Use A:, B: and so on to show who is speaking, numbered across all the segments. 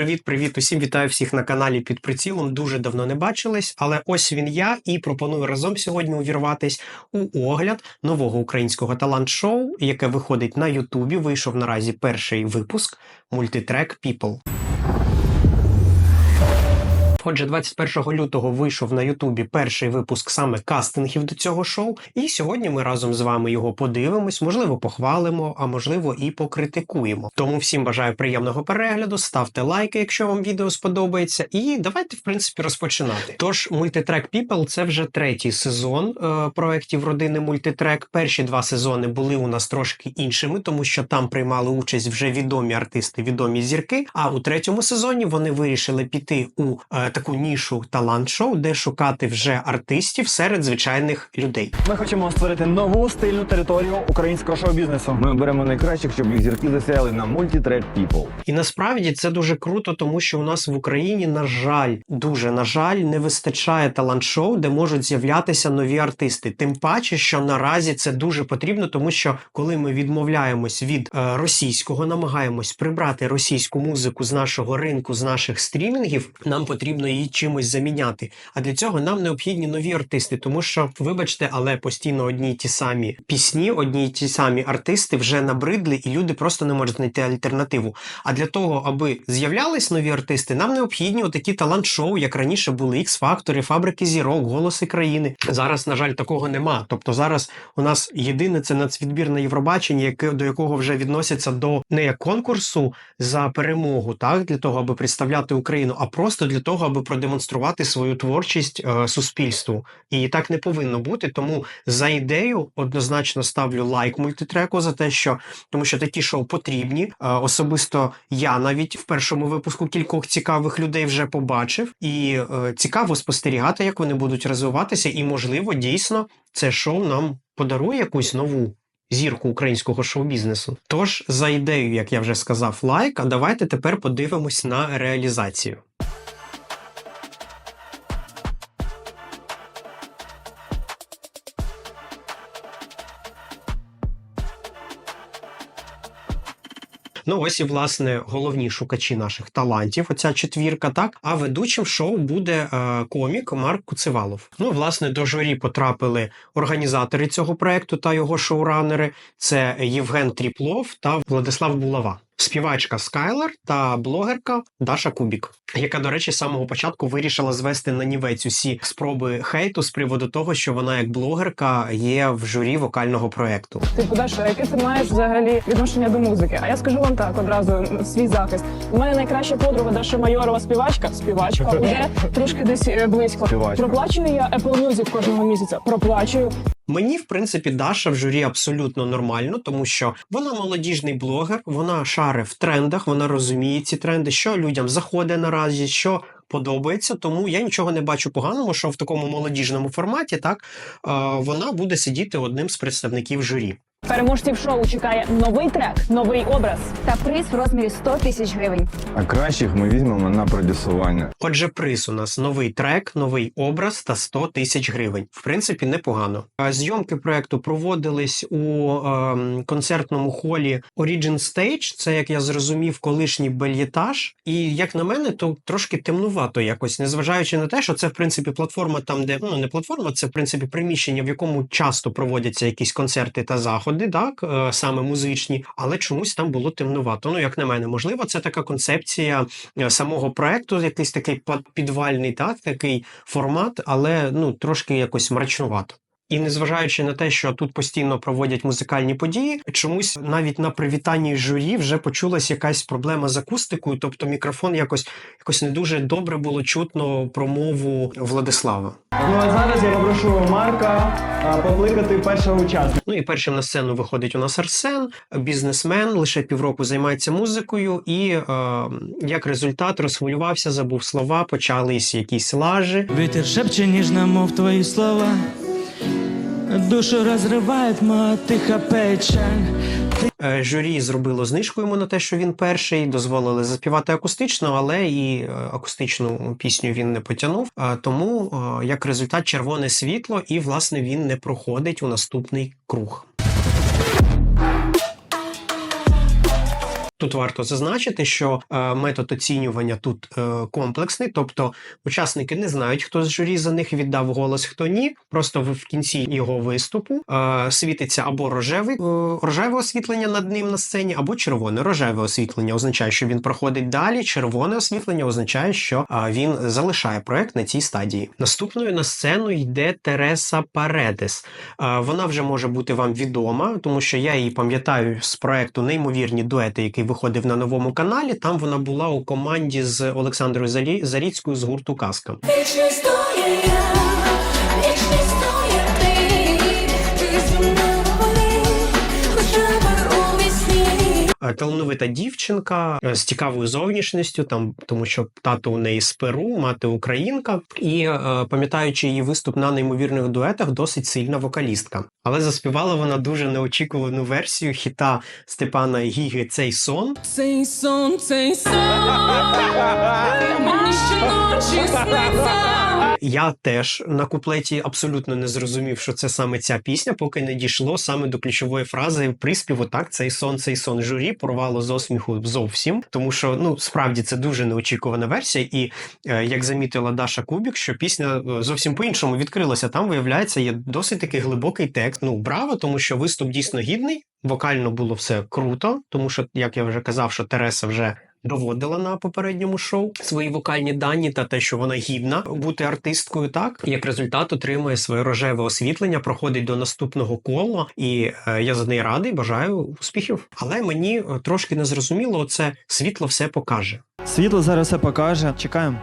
A: Привіт, привіт усім! Вітаю всіх на каналі під прицілом. Дуже давно не бачились, але ось він я і пропоную разом сьогодні увірватись у огляд нового українського талант-шоу, яке виходить на Ютубі. Вийшов наразі перший випуск мультитрек People. Отже, 21 лютого вийшов на Ютубі перший випуск саме кастингів до цього шоу, і сьогодні ми разом з вами його подивимось, можливо, похвалимо, а можливо і покритикуємо. Тому всім бажаю приємного перегляду, ставте лайки, якщо вам відео сподобається, і давайте, в принципі, розпочинати. Тож, мультитрек People – це вже третій сезон е, проєктів родини мультитрек. Перші два сезони були у нас трошки іншими, тому що там приймали участь вже відомі артисти, відомі зірки. А у третьому сезоні вони вирішили піти у е, таку нішу талант-шоу, де шукати вже артистів серед звичайних людей.
B: Ми хочемо створити нову стильну територію українського шоу-бізнесу.
C: Ми беремо найкращих, щоб їх зірки засяяли на мультитрек People.
A: І насправді це дуже круто, тому що у нас в Україні, на жаль, дуже на жаль, не вистачає талант-шоу, де можуть з'являтися нові артисти. Тим паче, що наразі це дуже потрібно, тому що коли ми відмовляємось від е, російського, намагаємось прибрати російську музику з нашого ринку, з наших стрімінгів, нам потрібно її чимось заміняти. А для цього нам необхідні нові артисти, тому що, вибачте, але постійно одні й ті самі пісні, одні й ті самі артисти вже набридли, і люди просто не можуть знайти альтернативу. А для того, аби з'являлись нові артисти, нам необхідні отакі талант-шоу, як раніше були X-фактори, фабрики зірок, голоси країни. Зараз, на жаль, такого нема. Тобто зараз у нас єдине це нацвідбір на Євробаченні, яке до якого вже відносяться до не як конкурсу за перемогу, так для того, аби представляти Україну, а просто для того, аби продемонструвати свою творчість е, суспільству. І так не повинно бути. Тому за ідею однозначно ставлю лайк мультитреку за те, що тому що такі шоу потрібні. Е, особисто я навіть в першому випуску кількох цікавих людей вже побачив, і е, цікаво спостерігати, як вони будуть розвиватися, і можливо, дійсно це шоу нам подарує якусь нову. Зірку українського шоу-бізнесу. Тож, за ідею, як я вже сказав, лайк. А давайте тепер подивимось на реалізацію. Ну, ось і власне головні шукачі наших талантів. Оця четвірка, так. А ведучим шоу буде е, комік Марк Куцевалов. Ну, власне, до журі потрапили організатори цього проекту та його шоуранери. Це Євген Тріплов та Владислав Булава. Співачка Скайлер та блогерка Даша Кубік, яка, до речі, з самого початку вирішила звести на нівець усі спроби хейту з приводу того, що вона як блогерка є в журі вокального проекту.
D: Типу, Даша, яке ти маєш взагалі відношення до музики? А я скажу вам так одразу свій захист. У мене найкраща подруга Даша Майорова співачка. Співачка вже трошки десь е, близько.
C: Співачка.
D: Проплачую я Apple Music кожного місяця. Проплачую.
A: Мені, в принципі, Даша в журі абсолютно нормально, тому що вона молодіжний блогер, вона шаре в трендах, вона розуміє ці тренди, що людям заходить наразі, що подобається. Тому я нічого не бачу поганого, що в такому молодіжному форматі так вона буде сидіти одним з представників журі.
D: Переможців шоу чекає новий трек, новий образ.
E: та приз в розмірі 100 тисяч гривень.
C: А кращих ми візьмемо на продюсування.
A: Отже, приз у нас новий трек, новий образ та 100 тисяч гривень. В принципі, непогано. Зйомки проекту проводились у ем, концертному холі Origin Stage. Це, як я зрозумів, колишній бельєтаж. І як на мене, то трошки темнувато якось, незважаючи на те, що це в принципі платформа, там де ну не платформа, це в принципі приміщення, в якому часто проводяться якісь концерти та заходи, так е, саме музичні, але чомусь там було темнувато. Ну, як на мене, можливо, це така концепція е, самого проекту, якийсь такий підвальний, так, такий формат, але ну трошки якось мрачнувато. І незважаючи на те, що тут постійно проводять музикальні події, чомусь навіть на привітанні журі вже почулась якась проблема з акустикою, тобто мікрофон якось якось не дуже добре було чутно промову Владислава.
B: Ну а зараз я попрошу Марка покликати першого учасника.
A: Ну і першим на сцену виходить у нас Арсен, бізнесмен, лише півроку займається музикою, і е, як результат розхвилювався, забув слова, почались якісь лажі.
F: Ветер шепче ніжно, мов твої слова. Душу розривають моя тиха печаль.
A: Е, Журі зробило знижку йому на те, що він перший, дозволили заспівати акустично, але і е, акустичну пісню він не потягнув. Тому, е, як результат, червоне світло, і власне він не проходить у наступний круг. Тут варто зазначити, що е, метод оцінювання тут е, комплексний, тобто учасники не знають, хто з журі за них віддав голос, хто ні. Просто в кінці його виступу е, світиться або рожевий, е, рожеве освітлення над ним на сцені, або червоне. Рожеве освітлення означає, що він проходить далі. Червоне освітлення означає, що е, він залишає проект на цій стадії. Наступною на сцену йде Тереса Паредес. Е, Вона вже може бути вам відома, тому що я її пам'ятаю з проекту Неймовірні дуети, який виходив на новому каналі. Там вона була у команді з Олександрою Зарі... Заріцькою з гурту Казка. Талановита дівчинка е, з цікавою зовнішністю, там тому що тато у неї з Перу, мати українка, і е, пам'ятаючи її виступ на неймовірних дуетах, досить сильна вокалістка. Але заспівала вона дуже неочікувану версію хіта Степана Гіги Цей сон.
G: Цей сон, цей сон.
A: Я теж на куплеті абсолютно не зрозумів, що це саме ця пісня, поки не дійшло саме до ключової фрази приспіву. Так, цей сон, цей сон журі порвало з осміху зовсім, тому що ну справді це дуже неочікувана версія. І е, як замітила Даша Кубік, що пісня е, зовсім по-іншому відкрилася. Там виявляється, є досить такий глибокий текст. Ну браво, тому що виступ дійсно гідний. Вокально було все круто, тому що, як я вже казав, що Тереса вже доводила на попередньому шоу свої вокальні дані та те, що вона гідна бути артисткою, так як результат отримує своє рожеве освітлення, проходить до наступного кола, і е, я за неї радий, бажаю успіхів. Але мені е, трошки не зрозуміло, це світло все покаже.
B: Світло зараз все покаже. Чекаємо.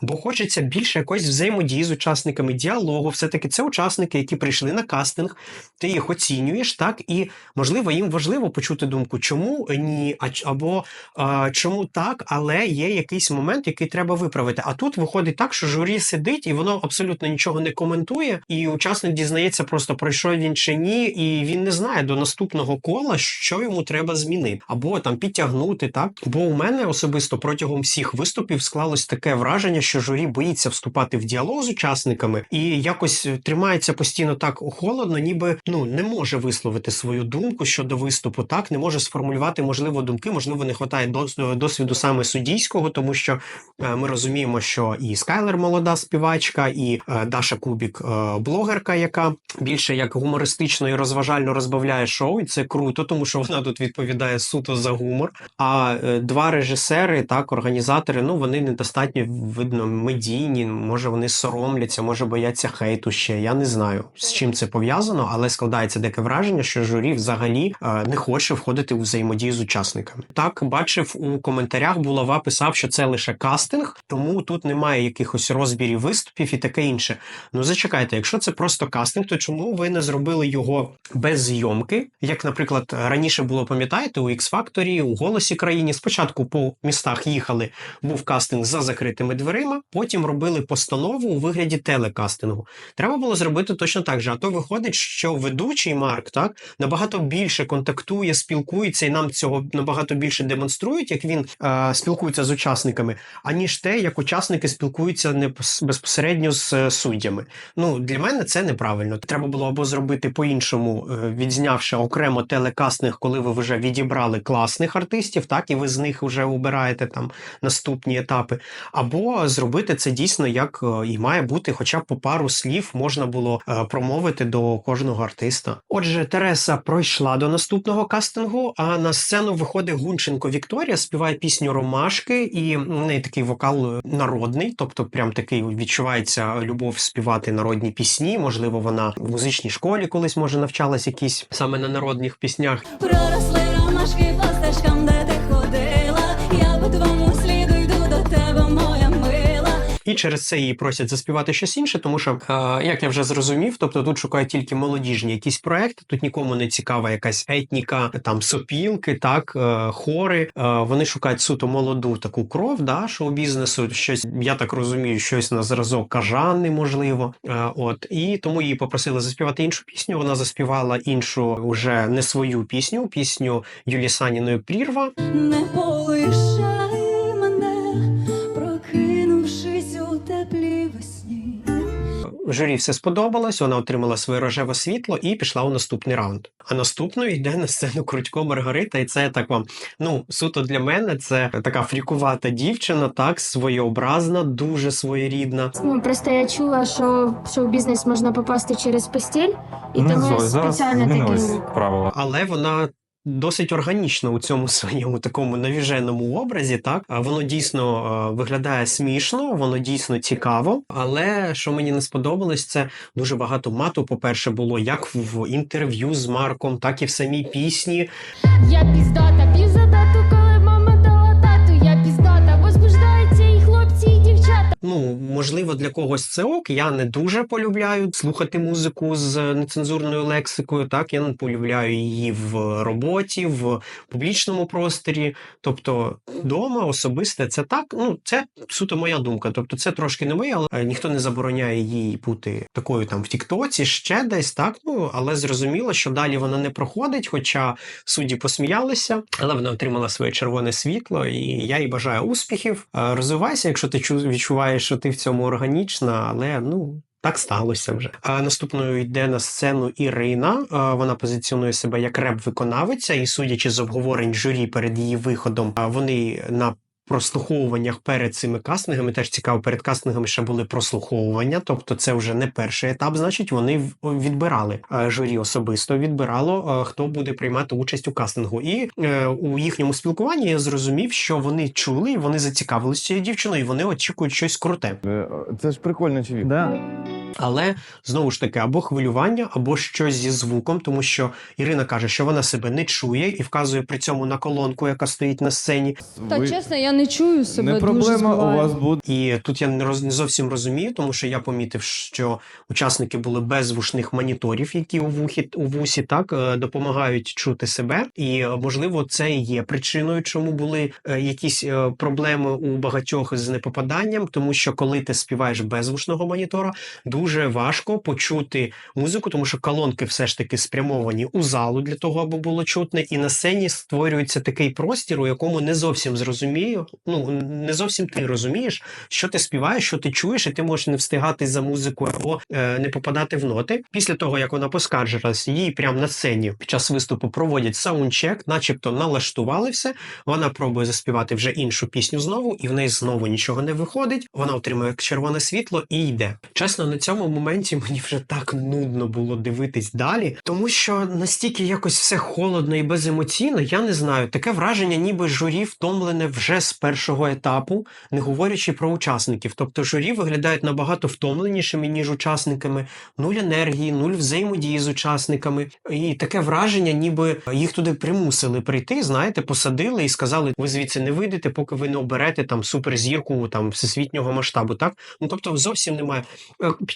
A: Бо хочеться більше якоїсь взаємодії з учасниками, діалогу. Все-таки це учасники, які прийшли на кастинг, ти їх оцінюєш, так і можливо їм важливо почути думку, чому ні, або а, чому так, але є якийсь момент, який треба виправити. А тут виходить так, що журі сидить і воно абсолютно нічого не коментує, і учасник дізнається просто пройшов він чи ні, і він не знає до наступного кола, що йому треба змінити, або там підтягнути. Так, бо у мене особисто протягом всіх виступів склалось таке враження, що журі боїться вступати в діалог з учасниками і якось тримається постійно так холодно, ніби ну не може висловити свою думку щодо виступу, так не може сформулювати можливо думки, можливо, не вистачає дос- досвіду саме суддійського, тому що е, ми розуміємо, що і Скайлер молода співачка, і е, Даша Кубік е, блогерка, яка більше як гумористично і розважально розбавляє шоу, і це круто, тому що вона тут відповідає суто за гумор. А два режисери, так, організатори, ну вони недостатньо видно медійні. Може, вони соромляться, може бояться хейту ще. Я не знаю з чим це пов'язано, але складається таке враження, що журі взагалі е, не хоче входити у взаємодію з учасниками. Так бачив у коментарях, булава писав, що це лише кастинг, тому тут немає якихось розбірів виступів і таке інше. Ну зачекайте, якщо це просто кастинг, то чому ви не зробили його без зйомки? Як, наприклад, раніше було, пам'ятаєте, у X-Factor, у Голосі країні спочатку по містах їхали, був кастинг за закритими дверима, потім робили постанову у вигляді телекастингу. Треба було зробити точно так же. А то виходить, що ведучий Марк так набагато більше контактує, спілкується, і нам цього набагато більше демонструють, як він е, спілкується з учасниками, аніж те, як учасники спілкуються не безпосередньо з е, суддями. Ну для мене це неправильно. Треба було або зробити по-іншому, е, відзнявши окремо телекастинг, коли ви вже відібрали класних артистів, так і ви з них вже обираєте там наступні етапи, або зробити це дійсно як е, і має бути, хоча б по пару слів можна було е, промовити до кожного артиста. Отже, Тереса пройшла до наступного кастингу, а на сцену виходить Гунченко Вікторія, співає пісню Ромашки, і в неї такий вокал е, народний, тобто прям такий відчувається любов співати народні пісні. Можливо, вона в музичній школі колись може навчалась якісь саме на народних піснях. І через це її просять заспівати щось інше, тому що, е, як я вже зрозумів, тобто тут шукають тільки молодіжні якісь проекти, тут нікому не цікава якась етніка, там сопілки, так, е, хори. Е, вони шукають суто молоду таку кров, да, шоу-бізнесу, щось, я так розумію, щось на зразок кажани, можливо. От, і тому її попросили заспівати іншу пісню. Вона заспівала іншу, уже не свою пісню, пісню Юлі Саніної Прірва.
H: Не полишай
A: Журі все сподобалось, вона отримала своє рожеве світло і пішла у наступний раунд. А наступною йде на сцену Крутько Маргарита, і це так вам. Ну, суто для мене це така фрікувата дівчина, так, своєобразна, дуже своєрідна.
I: Ну, просто я чула, що в шоу-бізнес можна попасти через постіль, і тому спеціально такий.
J: правила.
A: але вона. Досить органічно у цьому своєму такому навіженому образі, так воно дійсно е, виглядає смішно, воно дійсно цікаво. Але що мені не сподобалось, це дуже багато мату. По-перше, було як в інтерв'ю з Марком, так і в самій пісні.
I: Я піздата, піздата,
A: можливо, для когось це ок. Я не дуже полюбляю слухати музику з нецензурною лексикою. Так, я не полюбляю її в роботі, в публічному просторі. Тобто, вдома особисте це так. Ну, це суто моя думка. Тобто, це трошки не моє, але ніхто не забороняє їй бути такою там в Тіктоці, ще десь так. Ну але зрозуміло, що далі вона не проходить. Хоча судді посміялися, але вона отримала своє червоне світло, і я їй бажаю успіхів. Е, Розвивайся, якщо ти чу- відчуваєш, що ти в цьому органічна, але ну. Так сталося вже. А наступною йде на сцену Ірина. Вона позиціонує себе як реп-виконавиця, і судячи з обговорень журі перед її виходом, вони на прослуховуваннях перед цими кастингами. Теж цікаво, перед кастингами ще були прослуховування, тобто це вже не перший етап. Значить, вони в- відбирали е, журі особисто відбирало, е, хто буде приймати участь у кастингу. І е, у їхньому спілкуванні я зрозумів, що вони чули, вони зацікавилися цією дівчиною, і вони очікують щось круте.
C: Е, Це ж прикольний чоловік.
B: Да.
A: Але знову ж таки, або хвилювання, або щось зі звуком, тому що Ірина каже, що вона себе не чує і вказує при цьому на колонку, яка стоїть на сцені.
G: Та
C: Ви-
G: чесно, я не чую себе
C: Не
G: дуже
C: проблема у вас буде.
A: І тут я не роз не зовсім розумію, тому що я помітив, що учасники були без вушних моніторів, які у вухі у вусі так е, допомагають чути себе. І можливо, це і є причиною, чому були е, якісь е, проблеми у багатьох з непопаданням, тому що коли ти співаєш без вушного монітора, дуже важко почути музику, тому що колонки все ж таки спрямовані у залу для того, аби було чутне, і на сцені створюється такий простір, у якому не зовсім зрозумію. Ну не зовсім ти розумієш, що ти співаєш, що ти чуєш, і ти можеш не встигати за музикою або е, не попадати в ноти. Після того як вона поскаржилась, їй прямо на сцені під час виступу проводять саундчек, начебто налаштували все. Вона пробує заспівати вже іншу пісню знову, і в неї знову нічого не виходить. Вона отримує червоне світло і йде. Чесно, на цьому моменті мені вже так нудно було дивитись далі, тому що настільки якось все холодно і беземоційно. Я не знаю. Таке враження, ніби журі втомлене вже з першого етапу, не говорячи про учасників. Тобто журі виглядають набагато втомленішими ніж учасниками. Нуль енергії, нуль взаємодії з учасниками. І таке враження, ніби їх туди примусили прийти. Знаєте, посадили і сказали: ви звідси не вийдете, поки ви не оберете там суперзірку там всесвітнього масштабу. Так ну тобто зовсім немає.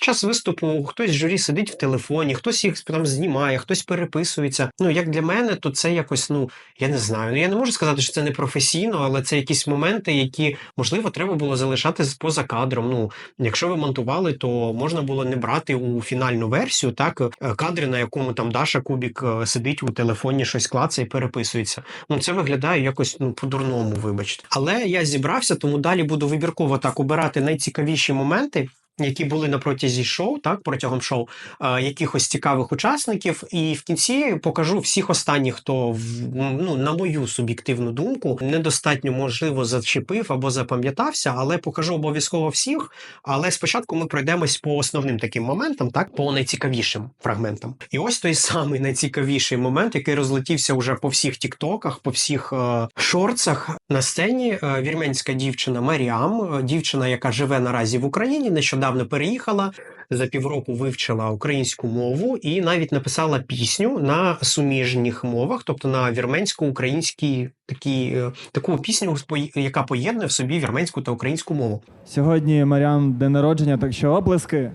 A: Час виступу хтось з журі сидить в телефоні, хтось їх там знімає, хтось переписується. Ну як для мене, то це якось, ну я не знаю. Ну я не можу сказати, що це не професійно, але це якісь моменти, які можливо треба було залишати поза кадром. Ну якщо ви монтували, то можна було не брати у фінальну версію так е, кадри, на якому там Даша Кубік е, сидить у телефоні, щось клацає переписується. Ну це виглядає якось ну по-дурному, вибачте. Але я зібрався, тому далі буду вибірково так обирати найцікавіші моменти. Які були на протязі шоу, так протягом шоу е, якихось цікавих учасників, і в кінці покажу всіх останніх, хто в ну на мою суб'єктивну думку недостатньо можливо зачепив або запам'ятався, але покажу обов'язково всіх. Але спочатку ми пройдемось по основним таким моментам, так по найцікавішим фрагментам. І ось той самий найцікавіший момент, який розлетівся уже по всіх тіктоках, по всіх е, шорцах. На сцені е, вірменська дівчина Маріам, е, дівчина, яка живе наразі в Україні, нещодавно переїхала. За півроку вивчила українську мову і навіть написала пісню на суміжніх мовах, тобто на вірменсько-українській такі, е, таку пісню, яка поєднує в собі вірменську та українську мову.
B: Сьогодні Маріан день народження, так що оплески.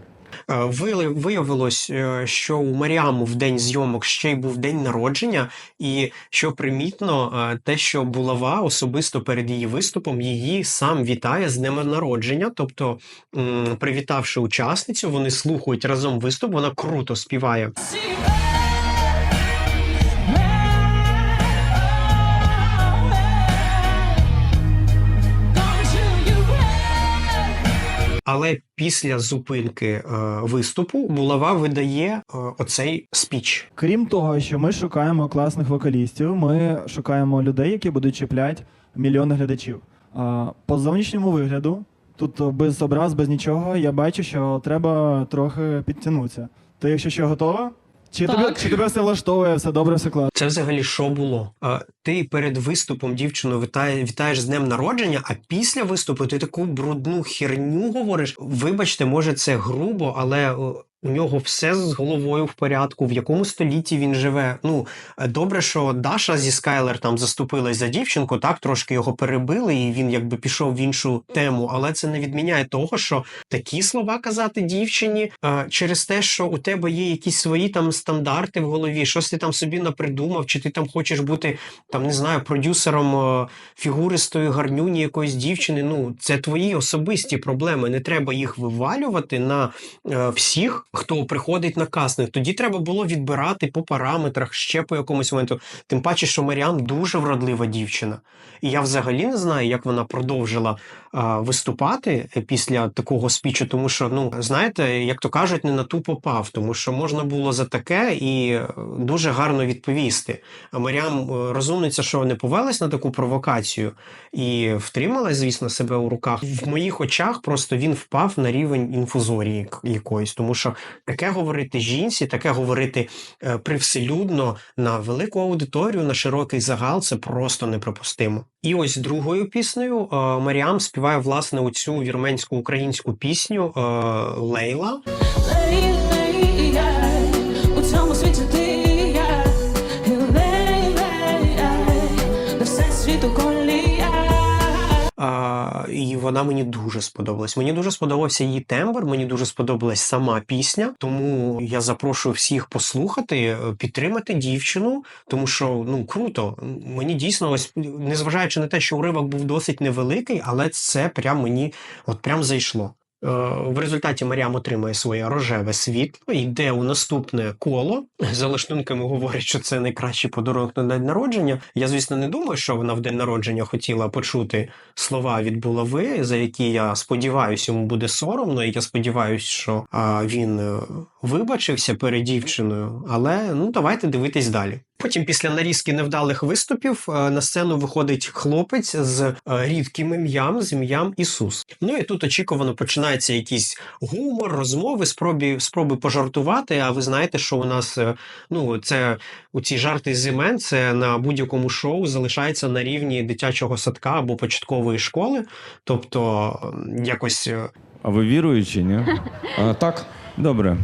A: Е, Виявилось, е, що у Маріаму в день зйомок ще й був день народження, і що примітно, е, те, що булава особисто перед її виступом її сам вітає з днем народження. Тобто, привітавши учасницю, вони слухають разом виступ. Вона круто співає. Але після зупинки е, виступу булава видає е, оцей спіч.
B: Крім того, що ми шукаємо класних вокалістів, ми шукаємо людей, які будуть чіпляти мільйони глядачів. По зовнішньому вигляду, тут без образ, без нічого, я бачу, що треба трохи підтягнутися. Ти, якщо що, готова? Чи тебе, чи тебе все влаштовує, все добре, все класно?
A: Це взагалі що було? А, ти перед виступом дівчину вітає, вітаєш з днем народження, а після виступу ти таку брудну херню говориш. Вибачте, може, це грубо, але. о, У нього все з головою в порядку, в якому столітті він живе. Ну добре, що Даша зі Скайлер там заступилась за дівчинку, так трошки його перебили, і він якби пішов в іншу тему. Але це не відміняє того, що такі слова казати дівчині е, через те, що у тебе є якісь свої там стандарти в голові, щось ти там собі напридумав, чи ти там хочеш бути там не знаю, продюсером е, фігуристої гарнюні якоїсь дівчини. Ну це твої особисті проблеми. Не треба їх вивалювати на е, всіх, хто приходить на кастинг. Тоді треба було відбирати по параметрах ще по якомусь моменту. Тим паче, що Маріан дуже вродлива дівчина. І я взагалі не знаю, як вона продовжила а, виступати після такого спічу, тому що, ну знаєте, як то кажуть, не на ту попав, тому що можна було за таке і е, дуже гарно відповісти. А Маріам е, розумниця, що не повелась на таку провокацію і втримала, звісно, себе у руках. В моїх очах просто він впав на рівень інфузорії якоїсь, тому що таке говорити жінці, таке говорити е, привселюдно на велику аудиторію, на широкий загал це просто неприпустимо. І ось другою піснею е, Маріам співає власне оцю вірменську українську пісню е, Лейла.
H: Лей, лей, у. І
A: вона мені дуже сподобалась. Мені дуже сподобався її тембр, мені дуже сподобалась сама пісня. Тому я запрошую всіх послухати, е, підтримати дівчину, тому що ну круто. Мені дійсно, ось незважаючи на те, що уривок був досить невеликий, але це прям мені от прям зайшло. Е, В результаті Маріам отримує своє рожеве світло, йде у наступне коло. За лаштунками говорять, що це найкращий подарунок на день народження. Я, звісно, не думаю, що вона в день народження хотіла почути слова від булави, за які я сподіваюся, йому буде соромно, і я сподіваюся, що він е, вибачився перед дівчиною. Але ну давайте дивитись далі. Потім, після нарізки невдалих виступів, е, на сцену виходить хлопець з е, рідким ім'ям, з ім'ям Ісус. Ну і тут очікувано починається якийсь гумор, розмови, спробі, спроби пожартувати. А ви знаєте, що у нас е, ну це у ці жарти з імен, це на будь-якому шоу залишається на рівні дитячого садка або початкової школи. Тобто, якось
C: А ви віруючі, ні?
F: А, так.
C: Добре.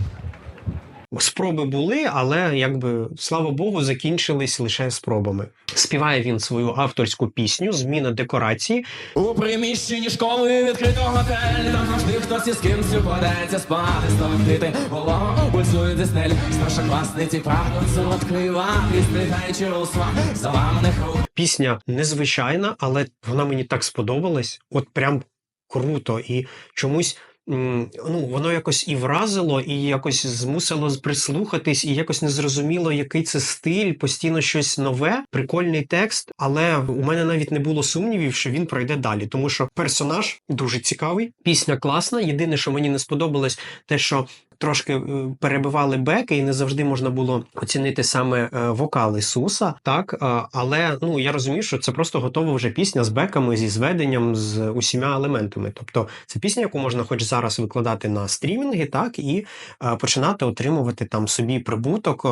A: Спроби були, але якби слава Богу, закінчились лише спробами. Співає він свою авторську пісню Зміна декорації.
G: У приміщенні школи відкрито готель Там завжди хтось із кимсь упадається спати Стогнити голову, пульсує зі стель Старшокласниці прагнуть лак Стрігаючи у слах заламаних рук
A: Пісня незвичайна, але вона мені так сподобалась. От прям круто. І чомусь. Ну, воно якось і вразило, і якось змусило прислухатись, і якось не зрозуміло, який це стиль, постійно щось нове, прикольний текст. Але у мене навіть не було сумнівів, що він пройде далі, тому що персонаж дуже цікавий, пісня класна. Єдине, що мені не сподобалось, те, що трошки е, перебивали беки, і не завжди можна було оцінити саме е, вокал Ісуса. Так, але ну я розумію, що це просто готова вже пісня з беками, зі зведенням, з усіма елементами. Тобто це пісня, яку можна хоч зараз викладати на стрімінги, так і е, починати отримувати там собі прибуток,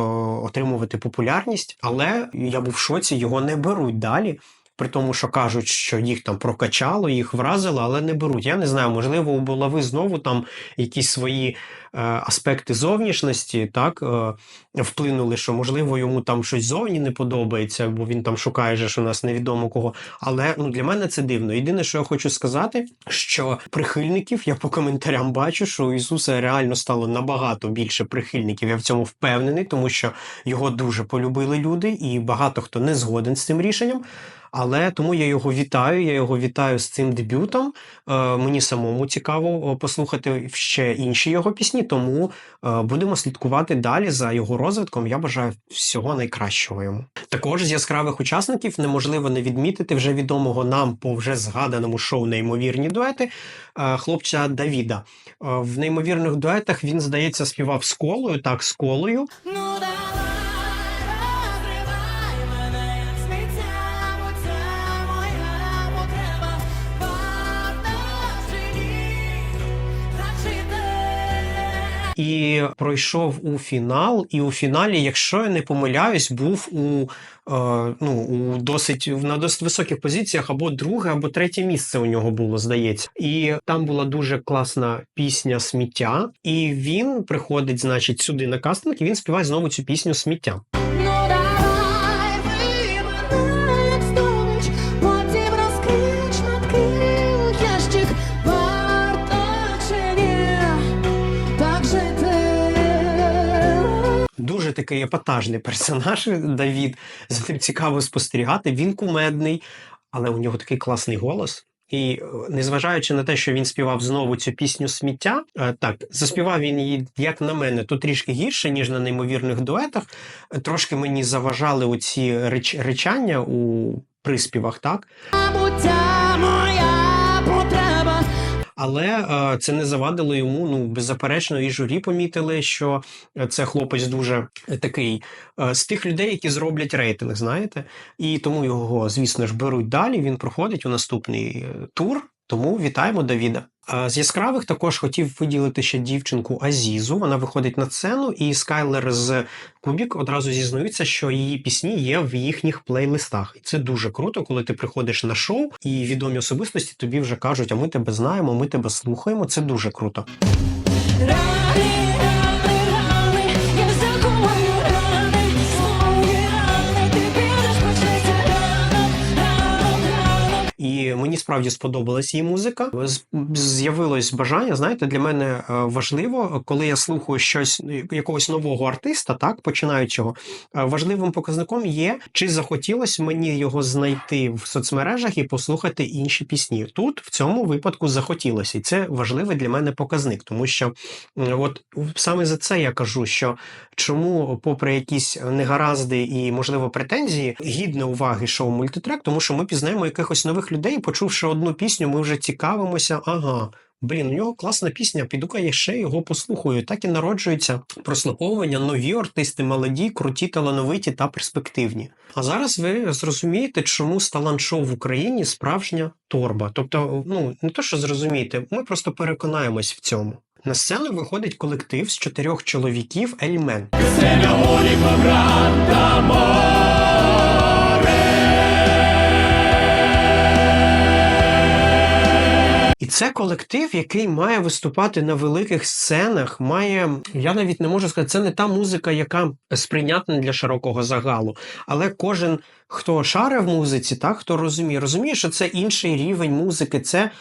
A: отримувати популярність. Але я був в шоці, його не беруть далі. При тому, що кажуть, що їх там прокачало, їх вразило, але не беруть. Я не знаю, можливо, у булави знову там якісь свої аспекти зовнішності так е, вплинули, що можливо йому там щось зовні не подобається, бо він там шукає же ж у нас невідомо кого. Але ну для мене це дивно. Єдине, що я хочу сказати, що прихильників я по коментарям бачу, що у Ісуса реально стало набагато більше прихильників. Я в цьому впевнений, тому що його дуже полюбили люди, і багато хто не згоден з цим рішенням. Але тому я його вітаю. Я його вітаю з цим дебютом. Е, мені самому цікаво е, послухати ще інші його пісні, тому е, будемо слідкувати далі за його розвитком. Я бажаю всього найкращого йому. Також з яскравих учасників неможливо не відмітити вже відомого нам по вже згаданому шоу Неймовірні дуети е, хлопця Давіда. В неймовірних дуетах він, здається, співав з колою, так, з колою.
H: Ну давай,
A: і пройшов у фінал. І у фіналі, якщо я не помиляюсь, був у, е, ну, у досить на досить високих позиціях або друге, або третє місце у нього було, здається. І там була дуже класна пісня Сміття. І він приходить, значить, сюди на кастинг, і він співає знову цю пісню Сміття. Дуже такий епатажний персонаж Давід. За ним цікаво спостерігати. Він кумедний, але у нього такий класний голос. І е, незважаючи на те, що він співав знову цю пісню сміття, е, так заспівав він її, як на мене, то трішки гірше, ніж на неймовірних дуетах. Е, Трошки мені заважали оці реч, речання у приспівах, так.
H: Моя.
A: Але е, це не завадило йому. Ну беззаперечно, і журі помітили, що е, це хлопець дуже е, такий з тих людей, які зроблять рейтинг, знаєте, і тому його, звісно ж, беруть далі. Він проходить у наступний тур. Тому вітаємо Давіда. З яскравих також хотів виділити ще дівчинку Азізу. Вона виходить на сцену, і Скайлер з Кубік одразу зізнаються, що її пісні є в їхніх плейлистах. І це дуже круто, коли ти приходиш на шоу, і відомі особистості тобі вже кажуть, а ми тебе знаємо, ми тебе слухаємо. Це дуже круто.
H: Рани,
A: мені справді сподобалась її музика. З'явилось бажання. Знаєте, для мене е, важливо, коли я слухаю щось ну, якогось нового артиста, так починаючого. е, Важливим показником є, чи захотілось мені його знайти в соцмережах і послухати інші пісні. Тут в цьому випадку захотілося, і це важливий для мене показник, тому що от саме за це я кажу, що чому, попри якісь негаразди і можливо претензії, гідне уваги шоу мультитрек, тому що ми пізнаємо якихось нових людей, почувши одну пісню, ми вже цікавимося. Ага. Блін, у нього класна пісня, піду-ка я ще його послухаю. Так і народжуються прослуховування, нові артисти, молоді, круті, талановиті та перспективні. А зараз ви зрозумієте, чому з талант-шоу в Україні справжня торба. Тобто, ну не то, що зрозумієте, ми просто переконаємось в цьому. На сцену виходить колектив з чотирьох чоловіків Ельмен. І це колектив, який має виступати на великих сценах. Має, я навіть не можу сказати, це не та музика, яка сприйнятна для широкого загалу. Але кожен, хто шаре в музиці, так хто розуміє, розуміє, що це інший рівень музики. Це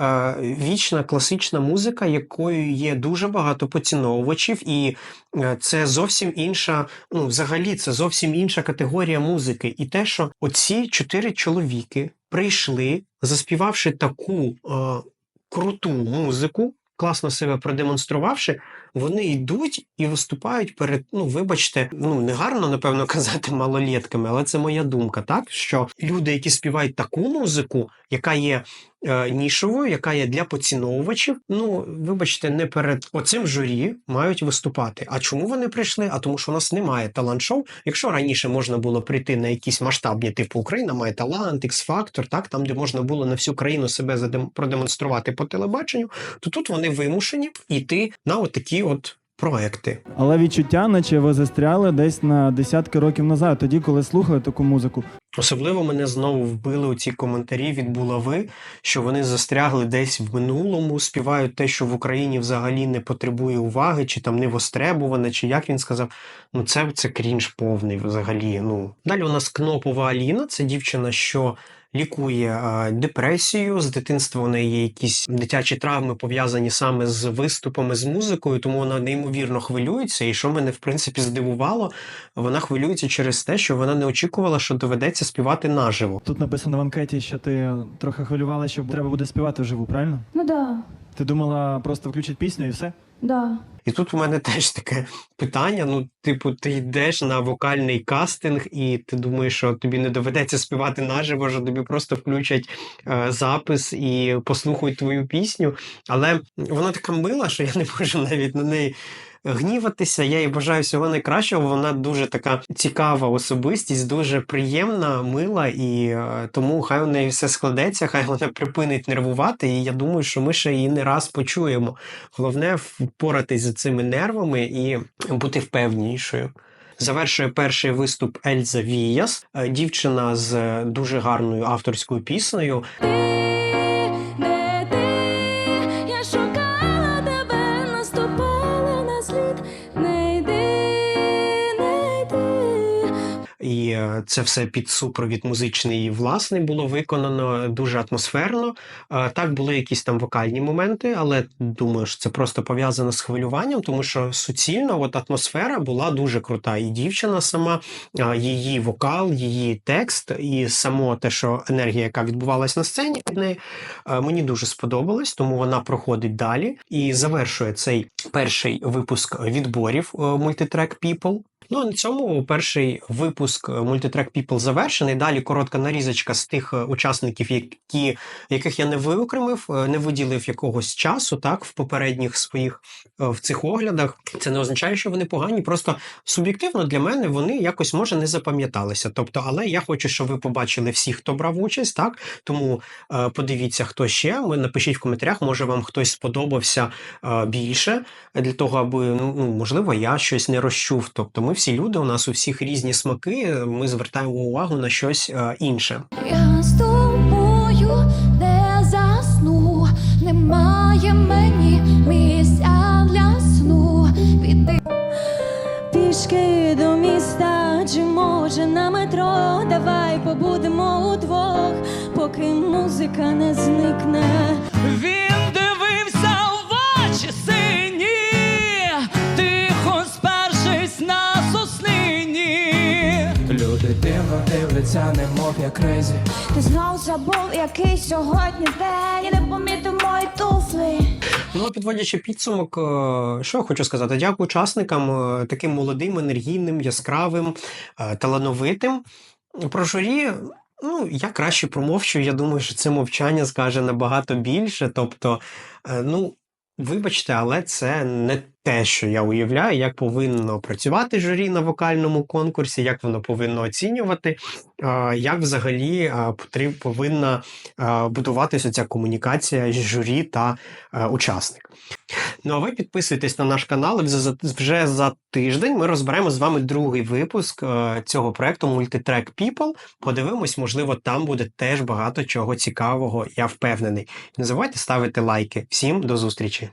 A: е, вічна класична музика, якою є дуже багато поціновувачів, і е, це зовсім інша, ну взагалі, це зовсім інша категорія музики. І те, що оці чотири чоловіки прийшли, заспівавши таку е, круту музику, класно себе продемонструвавши, вони йдуть і виступають перед, ну вибачте, ну не гарно напевно казати малолітками, але це моя думка, так що люди, які співають таку музику, яка є е, нішовою, яка є для поціновувачів, ну вибачте, не перед оцим журі мають виступати. А чому вони прийшли? А тому, що у нас немає талант-шоу. Якщо раніше можна було прийти на якісь масштабні, типу Україна має талант, X-Factor, так там, де можна було на всю країну себе продемонструвати по телебаченню, то тут вони вимушені йти на отакі от проекти.
B: Але відчуття, наче ви застряли десь на десятки років назад, тоді, коли слухали таку музику.
A: Особливо мене знову вбили у ці коментарі від булави, що вони застрягли десь в минулому, співають те, що в Україні взагалі не потребує уваги, чи там не востребуване, чи як він сказав. Ну це, це крінж повний взагалі. Ну далі у нас Кнопова Аліна, це дівчина, що лікує депресію. З дитинства у неї є якісь дитячі травми пов'язані саме з виступами з музикою, тому вона неймовірно хвилюється. І що мене в принципі здивувало, вона хвилюється через те, що вона не очікувала, що доведеться співати наживо.
B: Тут написано в анкеті, що ти трохи хвилювала, що треба буде співати вживу, правильно?
E: Ну да.
B: Ти думала просто включити пісню і все?
I: Да.
A: І тут у мене теж таке питання: ну, типу, ти йдеш на вокальний кастинг, і ти думаєш, що тобі не доведеться співати наживо, що тобі просто включать е, запис і послухають твою пісню. Але вона така мила, що я не можу навіть на неї. Гніватися, я їй бажаю всього найкращого. Вона дуже така цікава особистість, дуже приємна, мила, і е, тому хай у неї все складеться, хай вона припинить нервувати. І я думаю, що ми ще її не раз почуємо. Головне впоратись з цими нервами і бути впевнішою. Завершує перший виступ Ельза Віяс, е, дівчина з е, дуже гарною авторською піснею. Це все під супровід музичний і власний було виконано дуже атмосферно. Так були якісь там вокальні моменти, але думаю, що це просто пов'язано з хвилюванням, тому що суцільно от атмосфера була дуже крута. І дівчина сама, її вокал, її текст, і само те, що енергія, яка відбувалась на сцені, від неї мені дуже сподобалось, тому вона проходить далі і завершує цей перший випуск відборів е, мультитрек People. Ну, а на цьому перший випуск е, Multitrack People завершений. Далі коротка нарізочка з тих е, учасників, які, яких я не виокремив, е, не виділив якогось часу, так, в попередніх своїх е, в цих оглядах. Це не означає, що вони погані. Просто суб'єктивно для мене вони якось може не запам'яталися. Тобто, але я хочу, щоб ви побачили всіх, хто брав участь, так тому е, подивіться, хто ще. Напишіть в коментарях, може вам хтось сподобався е, більше для того, аби ну, ну можливо я щось не розчув. Тобто, ми всі люди, у нас у всіх різні смаки. Ми звертаємо увагу на щось е, інше.
I: Я з тобою не засну, немає мені місця для сну. Піди пішки до міста, чи може на метро, давай побудемо удвох, поки музика не зникне.
G: Дивляться, немов я кризі.
I: Ти знов забув, який сьогодні день, і не помітив мої туфлі.
A: Ну, підводячи підсумок, е, що я хочу сказати, дякую учасникам, е, таким молодим, енергійним, яскравим, е, талановитим. Про журі. Ну, я краще промовчу. Я думаю, що це мовчання скаже набагато більше. Тобто, ну, вибачте, але це не те, що я уявляю, як повинно працювати журі на вокальному конкурсі, як воно повинно оцінювати, як взагалі повинна будуватися ця комунікація журі та е, учасник. Ну а ви підписуйтесь на наш канал. Вже за тиждень ми розберемо з вами другий випуск е, цього проекту Multitrack People. Подивимось, можливо, там буде теж багато чого цікавого, я впевнений. Не забувайте ставити лайки. Всім до зустрічі!